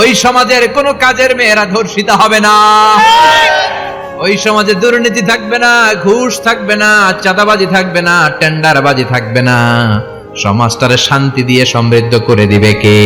ওই সমাজের কোনো কাজের মেয়েরা ধর্ষিত হবে না। ওই সমাজে দুর্নীতি থাকবে না ঘুষ থাকবে না চাঁদাবাজি থাকবে না টেন্ডারবাজি থাকবে না। সমাজটারে শান্তি দিয়ে সমৃদ্ধ করে দিবে কে?